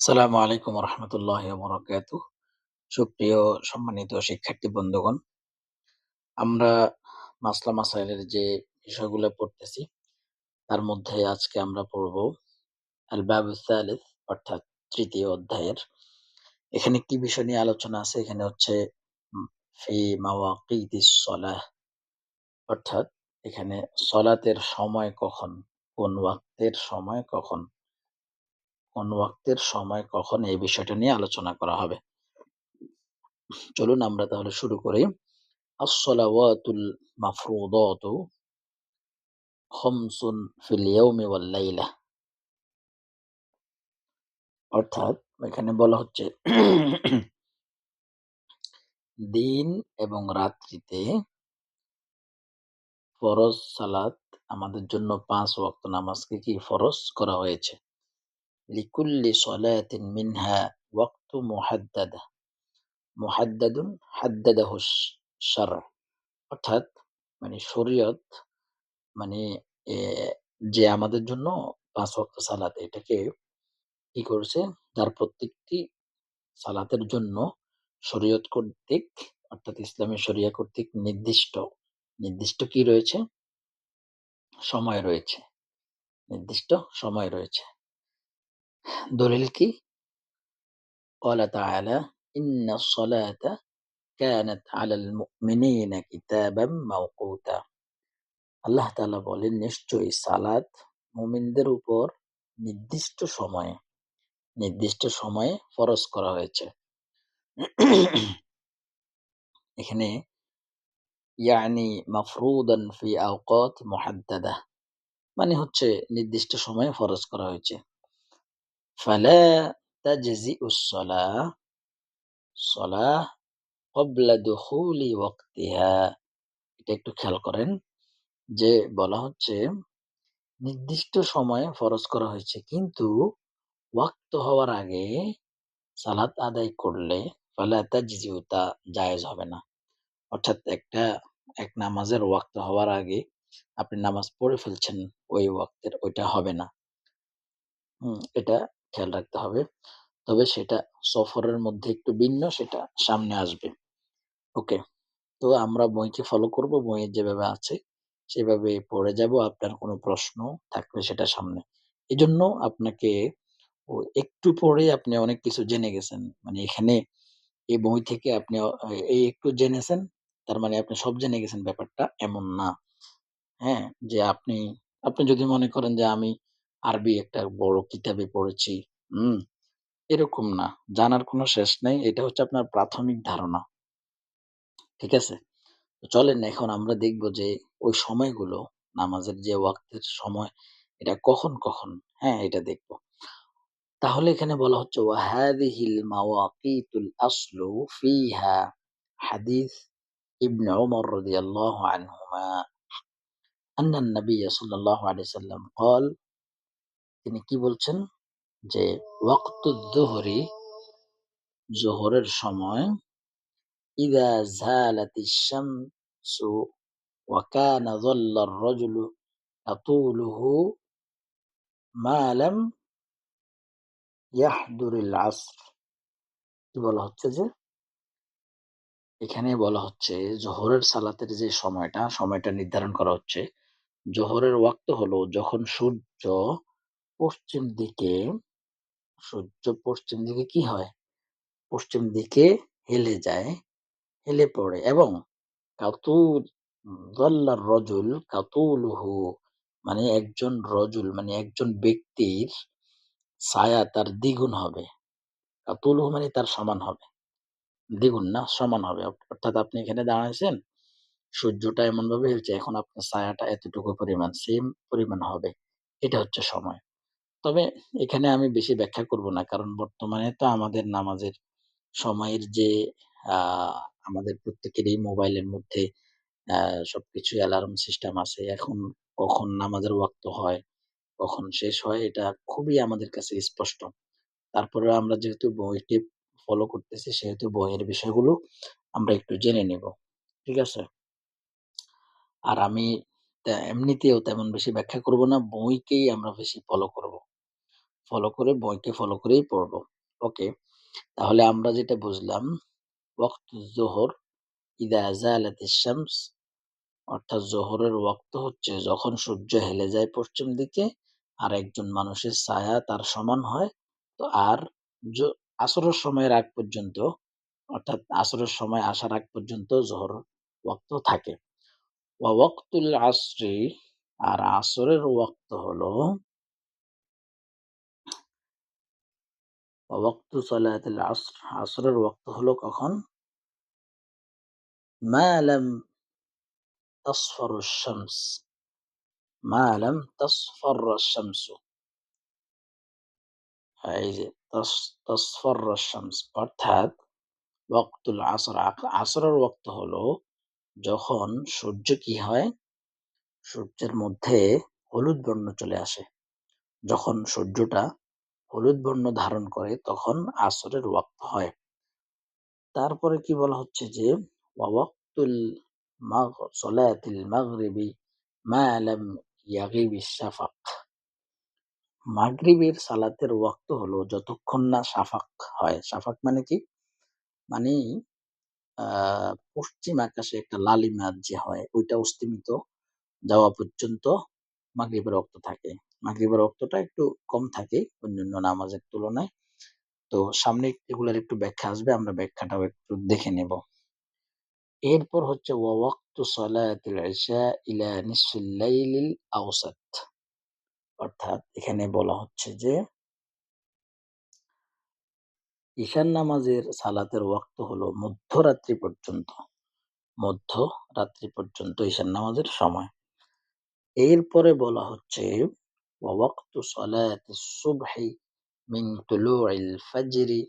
আসসালামু আলাইকুম রহমতুল্লাহ বরকাত সুপ্রিয় সম্মানিত শিক্ষার্থী বন্ধুগণ, আমরা মাসলা মাসাইলের যে বিষয়গুলো পড়তেছি, তার মধ্যে আজকে আমরা পড়ব আল অর্থাৎ তৃতীয় অধ্যায়ের। এখানে কি বিষয় নিয়ে আলোচনা আছে, এখানে হচ্ছে অর্থাৎ এখানে সলাতের সময় কখন, কোন ওয়াক্তের সময় কখন কোন ওয়াক্তের সময় কখন এই বিষয়টা নিয়ে আলোচনা করা হবে। চলুন আমরা তাহলে শুরু করি। আসসালাওয়াতুল মাফরুদাতু খমসুন ফিল ইয়াউমি ওয়াল লাইলা। অর্থাৎ এখানে বলা হচ্ছে দিন এবং রাত্রিতে ফরজ সালাত আমাদের জন্য পাঁচ ওয়াক্ত নামাজকে কি ফরজ করা হয়েছে? লিকুল্লি সলাতিন মিনহা ওয়াক্তু মুহাদ্দাদা মুহাদ্দাদুন হাদ্দাদাহু শার অর্থাৎ মানে শরীয়ত মানে এ, যে আমাদের জন্য পাঁচ ওয়াক্ত সালাত এটাকে কি করেছে? যার প্রত্যেকটি সালাতের জন্য শরীয়ত কর্তৃক অর্থাৎ ইসলামী শরিয়া কর্তৃক নির্দিষ্ট নির্দিষ্ট কি রয়েছে? সময় রয়েছে। নির্দিষ্ট সময় রয়েছে। দলিল কি قال تعالى إن الصلاة كانت على المؤمنين كتابا موقوتا আল্লাহ তাআলা বলেন নিশ্চয়ই সালাত মুমিনদের উপর নির্দিষ্ট সময়ে নির্দিষ্ট সময়ে ফরজ করা হয়েছে এখানে ইয়ানি মাফরুদান ফি আওকাত মুহাদ্দাদা মানে হচ্ছে নির্দিষ্ট সময়ে ফরজ করা হয়েছে তাজজিউ সলাহ সলাহ ক্বাবলা দুখুলি ওয়াক্তিহা এটা একটু খেয়াল করেন যে বলা হচ্ছে নির্দিষ্ট সময়ে ফরজ করা হয়েছে, কিন্তু ওয়াক্ত হওয়ার আগে সালাত আদায় করলে ফালা তা জায়েজ হবে না। অর্থাৎ একটা, এক নামাজের ওয়াক্ত হওয়ার আগে আপনি নামাজ পড়ে ফেলছেন ওই ওয়াক্তের, ওইটা হবে না। এটা খেয়াল রাখতে হবে। তবে সেটা সফরের মধ্যে একটু ভিন্ন, সেটা সামনে আসবে। ওকে তো আমরা বইকে ফলো করব। বইয়ের যেভাবে আছে, সেভাবে পড়ে যাব। আপনার কোনো প্রশ্ন থাকলে সেটা সামনে। এই জন্য আপনাকে একটু পড়ে আপনি অনেক কিছু জেনে গেছেন। মানে এখানে এই বই থেকে আপনি এই একটু জেনেছেন, তার মানে আপনি সব জেনে গেছেন ব্যাপারটা এমন না। হ্যাঁ যে আপনি আপনি যদি মনে করেন যে আমি আরবি একটা বড় কিতাবে পড়েছি হুম এরকম না জানার কোনো শেষ নেই এটা হচ্ছে আপনার প্রাথমিক ধারণা ঠিক আছে তো চলেন এখন আমরা দেখব যে ওই সময়গুলো নামাজের যে ওয়াক্তের সময় এটা কখন কখন হ্যাঁ এটা দেখব তাহলে এখানে বলা হচ্ছে ওয়াহাদিহিল মাওয়াকিতুল আসলু ফিহা হাদিস ইবনে ওমর রাদিয়াল্লাহু আনহুমা আন্না নবী সাল্লাল্লাহু আলাইহি সাল্লাম قال তিনি কি বলছেন? যে ওয়াক্তুদ যুহরি জোহরের সময়, ইদা জালাতিশ শামসু কানা যাল্লা আর-রাজুলু আতুলুহু মা লাম ইয়াহদুরিল আসর। কি বলা হচ্ছে যে? এখানে বলা হচ্ছে জোহরের সালাতের যে সময়টা সময়টা নির্ধারণ করা হচ্ছে, জোহরের ওয়াক্ত হলো যখন সূর্য পশ্চিম দিকে, সূর্য পশ্চিম দিকে কি হয়? পশ্চিম দিকে হেলে যায়, হেলে পড়ে এবং কাতুল রজুল কাতুলহু মানে একজন রজুল মানে একজন ব্যক্তির ছায়া তার দ্বিগুণ হবে। কাতুলহু মানে তার সমান হবে। দ্বিগুণ না, সমান হবে। অর্থাৎ আপনি এখানে দাঁড়াইছেন, সূর্যটা এমন ভাবে হচ্ছে এখন আপনার ছায়াটা এতটুকু পরিমাণ সেম পরিমাণ হবে। এটা হচ্ছে সময়। তবে এখানে আমি বেশি ব্যাখ্যা করব না। কারণ বর্তমানে তো আমাদের নামাজের সময়ের যে আমাদের প্রত্যেকেরই মোবাইলের মধ্যে সবকিছু অ্যালার্ম সিস্টেম আছে। এখন কখন নামাজের ওয়াক্ত হয়, কখন শেষ হয়, এটা খুবই আমাদের কাছে স্পষ্ট। তারপরে আমরা যেহেতু বইটি ফলো করতেছি, সেহেতু বইয়ের বিষয়গুলো আমরা একটু জেনে নেব। ঠিক আছে? আর আমি এমনিতেও তেমন বেশি ব্যাখ্যা করব না, বইকেই আমরা বেশি ফলো করব। ফলো করে, বইকে ফলো করেই পড়ব। ওকে। তাহলে আমরা যেটা বুঝলাম, ওয়াক্তু যুহর ইদা জালাতিশ শামস, অর্থাৎ জোহরের ওয়াক্ত হচ্ছে যখন সূর্য হেলে যায় পশ্চিম দিকে, আর একজন মানুষের ছায়া তার সমান হয়, তো আর আসরের সময়ের আগ পর্যন্ত, অর্থাৎ আসরের সময় আসার আগ পর্যন্ত জোহর ওয়াক্ত থাকে ওয়া ওয়াক্তুল আসরি, আর আসরের ওয়াক্ত হলো ওয়াক্তু সালাতিল আসর আসরের ওয়াক্ত হলো কখন? মা লাম তাসফারু শামস মা লাম তাসফারু শামসু এই যে তাস- তাসফাররা শামস, অর্থাৎ ওয়াক্তুল আসর আসরের ওয়াক্ত হলো যখন সূর্য কি হয়? সূর্যের মধ্যে হলুদ বর্ণ চলে আসে। যখন সূর্যটা হলুদ বর্ণ ধারণ করে তখন আসরের ওয়াক্ত হয়। তারপরে কি বলা হচ্ছে যে মাগরিবের সালাতের ওয়াক্ত হলো যতক্ষণ না শাফাক হয়। শাফাক মানে কি? মানে পশ্চিম আকাশে একটা লালিমার যে হয়, ওইটা অস্তিমিত যাওয়া পর্যন্ত মাগরিবের রক্ত থাকে। মাগরিবের রক্তটা একটু কম থাকে, অন্যান্য নামাজের তুলনায়। তো সামনে এগুলোর একটু ব্যাখ্যা আসবে, আমরা ব্যাখ্যাটাও একটু দেখে নেব। এরপর হচ্ছে অর্থাৎ এখানে বলা হচ্ছে যে ঈশান নামাজের সালাতের ওয়াক্ত হলো মধ্যরাত্রি পর্যন্ত মধ্য রাত্রি পর্যন্ত ঈশান নামাজের সময়। এরপরে বলা হচ্ছে ওয়াক্তু সালাতিস সুবহি মিন তুলুইল ফাজরি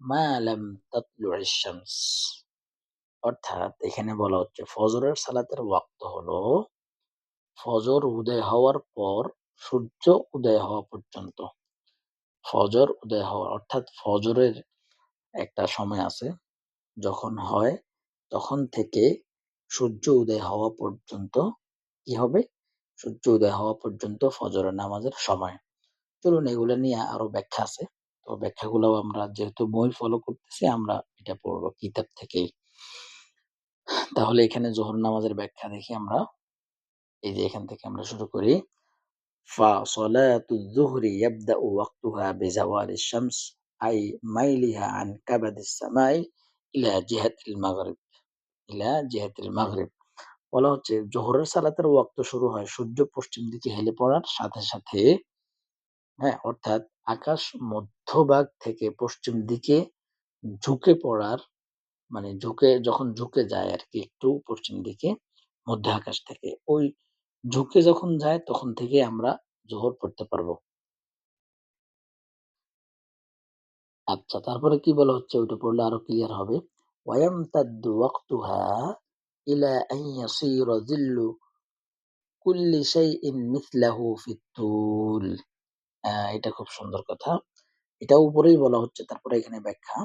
মা লাম তাতলুইশ শামস অর্থাৎ এখানে বলা হচ্ছে ফজরের সালাতের ওয়াক্ত হলো ফজর উদয় হওয়ার পর সূর্য উদয় হওয়া পর্যন্ত। ফজর উদয় হওয়া অর্থাৎ ফজরের একটা সময় আছে যখন হয়, তখন থেকে সূর্য উদয় হওয়া পর্যন্ত কি হবে? সূর্য উদয় হওয়া পর্যন্ত ফজরের নামাজের সময় চলুন এগুলো নিয়ে আরো ব্যাখ্যা আছে তো ব্যাখ্যাগুলো আমরা যেহেতু বই ফলো করতেছি আমরা এটা পড়বো কিতাব থেকেই তাহলে এখানে জোহর নামাজের ব্যাখ্যা দেখি আমরা এই যে এখান থেকে আমরা শুরু করি فصلاة الظهر يبدأ وقتها بزوال الشمس أي ميلها عن كبد السماء إلى جهة المغرب إلى جهة المغرب বলা হচ্ছে, জোহরের সালাতের ওয়াক্ত শুরু হয় সূর্য পশ্চিম দিকে হেলে পড়ার সাথে সাথে হ্যাঁ অর্থাৎ আকাশ মধ্যভাগ থেকে পশ্চিম দিকে ঝুঁকে পড়ার মানে ঝুঁকে, যখন ঝুঁকে যায় আর কি, একটু পশ্চিম দিকে মধ্য আকাশ থেকে, ওই ঝুঁকে যখন যায় তখন থেকে আমরা জোহর পড়তে পারব। আচ্ছা তারপরে কি বলা হচ্ছে? ওইটা পড়লে আরও ক্লিয়ার হবে। ওয়াম ওয়াক্তুহা إلى أن يصير ظل كل شيء مثله في الطول আহ, এটা খুব সুন্দর কথা এটা উপরেই বলা হচ্ছে তারপরে এখানে ব্যাখ্যা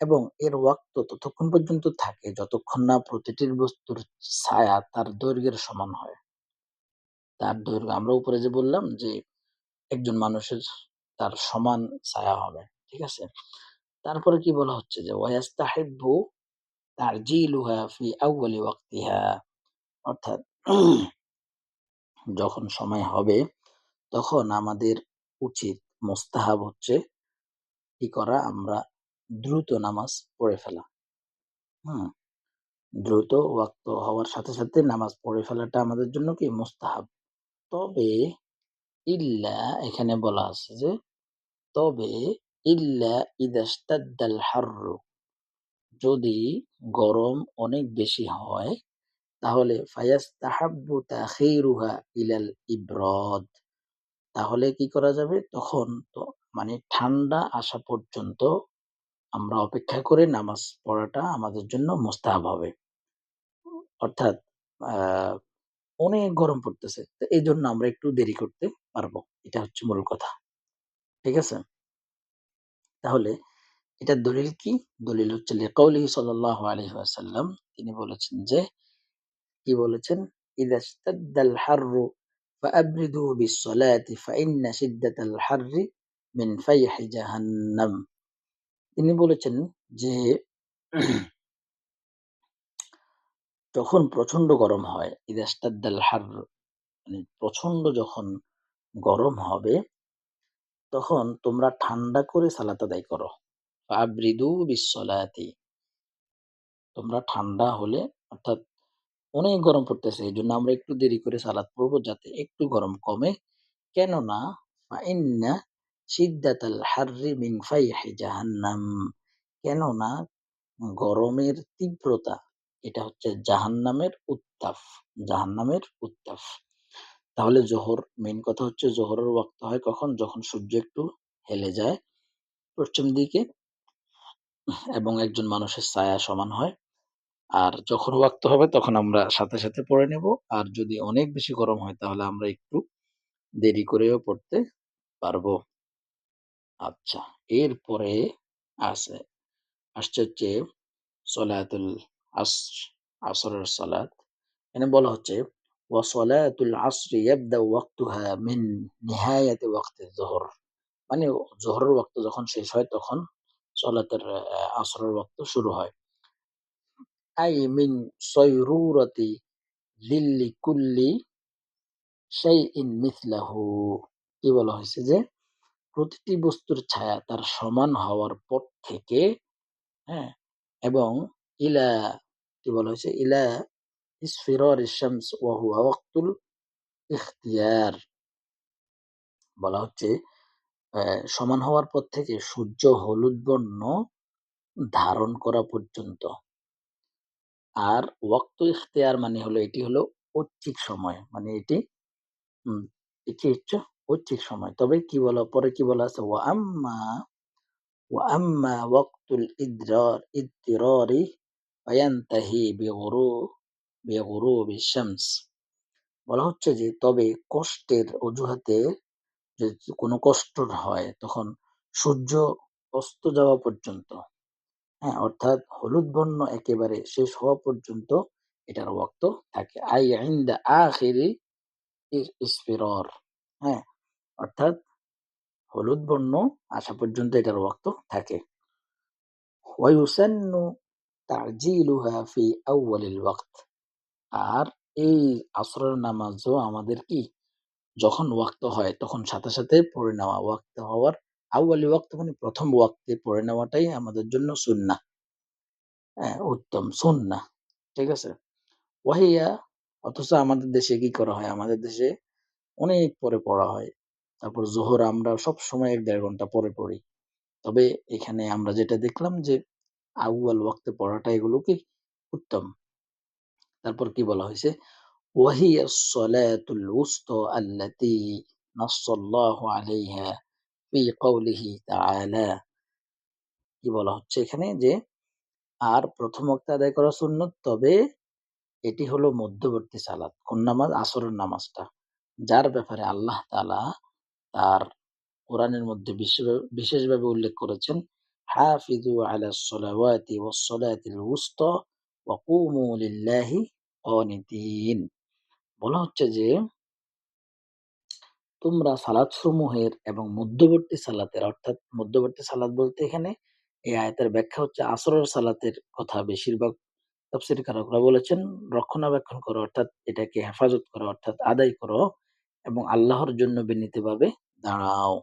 এবং এর ওয়াক্ত ততক্ষণ পর্যন্ত থাকে যতক্ষণ না প্রতিটির বস্তুর ছায়া তার দৈর্ঘ্যের সমান হয় তার দৈর্ঘ্য আমরা উপরে যে বললাম যে একজন মানুষের তার সমান ছায়া হবে ঠিক আছে তারপরে কি বলা হচ্ছে যে ওয়াস্তাহিব্বু তারজিলুহা ফি আউয়ালি ওয়াক্তিহা অর্থাৎ যখন সময় হবে তখন আমাদের উচিত মোস্তাহাব হচ্ছে কি করা? আমরা দ্রুত নামাজ পড়ে ফেলা। হুম, দ্রুত ওয়াক্ত হওয়ার সাথে সাথে নামাজ পড়ে ফেলাটা আমাদের জন্য কি? মোস্তাহাব। তবে ইল্লা, এখানে বলা আছে যে, তবে ইল্লা ইদাস্তাদ্দাল হাররু। যদি গরম অনেক বেশি হয়, তাহলে ফায়াস্তাহাব্বু তাখিরুহা ইলাল ইব্রাদ। তাহলে কি করা যাবে? তখন তো মানে ঠান্ডা আসা পর্যন্ত আমরা অপেক্ষা করে নামাজ পড়াটা আমাদের জন্য মোস্তাহাব হবে। অর্থাৎ অনেক গরম পড়তেছে, তো এই জন্য আমরা একটু দেরি করতে পারব। এটা হচ্ছে মূল কথা। ঠিক আছে? তাহলে এটার দলিল কি? দলিল হচ্ছে লিকাউলিহি সাল্লাল্লাহু আলাইহি ওয়াসাল্লাম, তিনি বলেছেন যে, কি বলেছেন? তিনি বলেছেন যে, যখন প্রচণ্ড গরম হয় ইদাস্তাদ্দাল মানে প্রচণ্ড যখন গরম হবে, তখন তোমরা ঠান্ডা করে সালাত আদায় করো। আবরিদু বিশ্বলাতি তোমরা ঠান্ডা হলে, অর্থাৎ অনেক গরম পড়তেছে এই জন্য আমরা একটু দেরি করে সালাদ পড়ব যাতে একটু গরম কমে। কেননা, ফাইন্না সিদ্দাতাল হাররি মিন ফাইহি জাহান্নাম। কেননা, গরমের তীব্রতা, এটা হচ্ছে জাহান্নামের উত্তাপ জাহান্নামের উত্তাপ। তাহলে জোহর মেন কথা হচ্ছে জোহরের ওয়াক্ত হয় কখন? যখন সূর্য একটু হেলে যায়, পশ্চিম দিকে। এবং একজন মানুষের ছায়া সমান হয়। আর যখন ওয়াক্ত হবে তখন আমরা সাথে সাথে পড়ে নেব। আর যদি অনেক বেশি গরম হয় তাহলে আমরা একটু দেরি করেও পড়তে পারব। আচ্ছা এরপরে আছে আসছে হচ্ছে সলাতুল আসর আসরের সলাত এখানে বলা হচ্ছে ওয়াসলাতুল আসরি ইয়াবদা ওয়াক্তুহা মিন নিহায়াতি ওয়াক্তি জোহর। মানে জোহরের ওয়াক্ত যখন শেষ হয় তখন সলাতের আসরের ওয়াক্ত শুরু হয়। আই মিন সয়রুরতি লিল্লি কুল্লি শাইইন মিথলাহু কি বলা হয়েছে যে, প্রতিটি বস্তুর ছায়া তার সমান হওয়ার পর থেকে হ্যাঁ এবং ইলা, কি বলা হয়েছে, ইলা ইসফিরার শামস ওয়া হুয়া ওয়াক্তুল ইখতিয়ার। বলা হচ্ছে সমান হওয়ার পর থেকে সূর্য হলুদ বর্ণ ধারণ করা পর্যন্ত। আর ওয়াক্ত ইখতিয়ার মানে হলো, এটি হলো ঐচ্ছিক সময়। মানে এটি এটি হচ্ছে ঐচ্ছিক সময়। তবে কি বলা, পরে কি বলা আছে? ওয়া আম্মা ওয়া আম্মা ওয়াক্তুল ইদরার ইদতিরারি ফায়ান্তাহি বিগুরু, বিগুরুবি শামস। বলা হচ্ছে যে, তবে কষ্টের অজুহাতে যদি কোনো কষ্ট হয়, তখন সূর্য অস্ত যাওয়া পর্যন্ত হ্যাঁ অর্থাৎ হলুদ বর্ণ একেবারে শেষ হওয়া পর্যন্ত এটার ওয়াক্ত থাকে। আই ইনদা আখিরি ইসফিরর হ্যাঁ অর্থাৎ হলুদ বর্ণ আসা পর্যন্ত এটার ওয়াক্ত থাকে। ওয়ায়ুসান্নু তাজিলুহা ফি আউয়ালিল ওয়াক্ত। আর এই আসরের নামাজও আমাদের কি যখন ওয়াক্ত হয়, তখন সাথে সাথে পড়ে নেওয়া, ওয়াক্ত হওয়ার আউয়ালি ওয়াক্ত মানে প্রথম ওয়াক্তে পড়ে নেওয়াটাই আমাদের জন্য সুন্না হ্যাঁ উত্তম সুন্না ঠিক আছে? ওয়াহিয়া, অথচ আমাদের দেশে কি করা হয়? আমাদের দেশে অনেক পরে পড়া হয়। তারপর জোহর আমরা সব সময় এক দেড় ঘণ্টা পরে পড়ি। তবে এখানে আমরা যেটা দেখলাম যে আউয়াল ওয়াক্তে পড়াটা এগুলো কি উত্তম। তারপর কি বলা হয়েছে? وهي الصلاة الوسطى التي نص الله عليها في قوله تعالى কি বলা হচ্ছে এখানে যে আর প্রথম ওয়াক্তে আদায় করা সুন্নত তবে এটি হলো মধ্যবর্তী সালাত কোন নামাজ আসরের নামাজটা যার ব্যাপারে আল্লাহ তালা তার কোরআনের মধ্যে বিশেষভাবে উল্লেখ করেছেন হাফিজু আলা সলাওয়াতি ওয়াস সালাতিল উসতা ওয়া কুমু লিল্লাহি কানিতিন বলা হচ্ছে যে, তোমরা সালাত সমূহের এবং মধ্যবর্তী সালাতের, অর্থাৎ মধ্যবর্তী সালাত বলতে এখানে এই আয়তের ব্যাখ্যা হচ্ছে আসরের সালাতের কথা বেশিরভাগ তফসির কারকরা বলেছেন। রক্ষণাবেক্ষণ করো, অর্থাৎ এটাকে হেফাজত করো, অর্থাৎ আদায় করো এবং আল্লাহর জন্য বিনীতভাবে দাঁড়াও।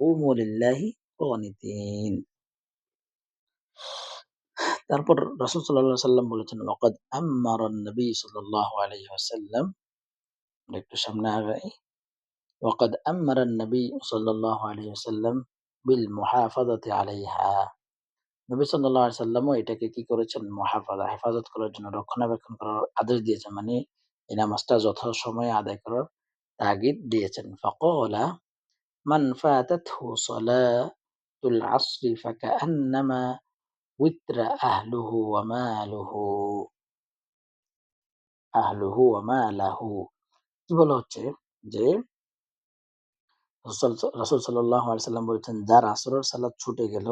ও মলিল্লাহি অনিতিন তারপর রাসূল সাল্লাল্লাহু সাল্লাম বলেছেন, ওয়াকাদ আম্মার নবী সাল্লাল্লাহু আলাইহি ওয়াসাল্লাম একটু সামনে আগাই وقد أمر النبي صلى الله عليه وسلم بالمحافظة عليها নবী সাল্লাল্লাহু আলাইহি সাল্লামও এটাকে কি করেছেন মুহাফাজা হেফাজত করার জন্য রক্ষণাবেক্ষণ করার আদেশ দিয়েছেন মানে এই নামাজটা যথাসময়ে আদায় করার তাগিদ দিয়েছেন ফাকালা মান ফাতাতহু সালাতুল আসরি ফাকান্নামা উইত্রা আহলুহু ওয়া মালুহু আহলুহু ওয়া মালাহু কি বলা হচ্ছে যে রাসুল সাল্লাম বলেছেন যার আসরের সালাদ ছুটে গেল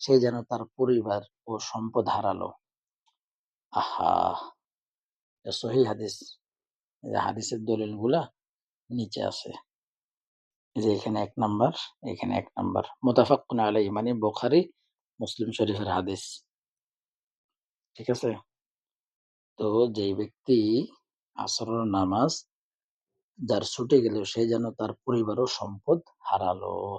সে যেন তার পরিবার ও সম্পদ হারালো আহা সহি হাদিস হাদিসের নিচে আছে যে এখানে ১ নাম্বার, এখানে ১ নাম্বার। মুতাফাক্কুন আলাইহি মানে বুখারী, মুসলিম শরীফের হাদিস। ঠিক আছে? তো যেই ব্যক্তি আসরের নামাজ যার ছুটে গেল সে যেন তার পরিবার ও সম্পদ হারালো।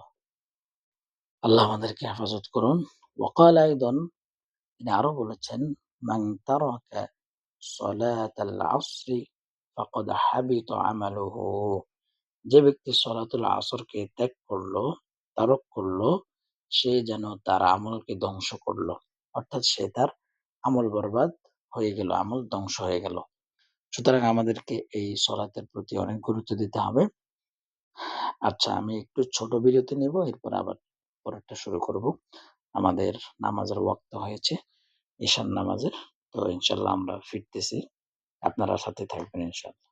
আল্লাহ আমাদেরকে হেফাজত করুন। ওয়াকাল আইদান তিনি আরও বলেছেন আসরি হাবিতা আমালুহু যে ব্যক্তি সলাতুল আসরকে ত্যাগ করল, তারক করল, সে যেন তার আমলকে ধ্বংস করল। অর্থাৎ সে তার আমল বরবাদ হয়ে গেল, আমল ধ্বংস হয়ে গেল। সুতরাং আমাদেরকে এই সলাতের প্রতি অনেক গুরুত্ব দিতে হবে। আচ্ছা আমি একটু ছোট বিরতি নেব, এরপর আবার পরেরটা শুরু করব। আমাদের নামাজের ওয়াক্ত হয়েছে, ঈশান নামাজের। তো ইনশাল্লাহ আমরা ফিরতেছি। আপনারা সাথে থাকবেন ইনশাআল্লাহ।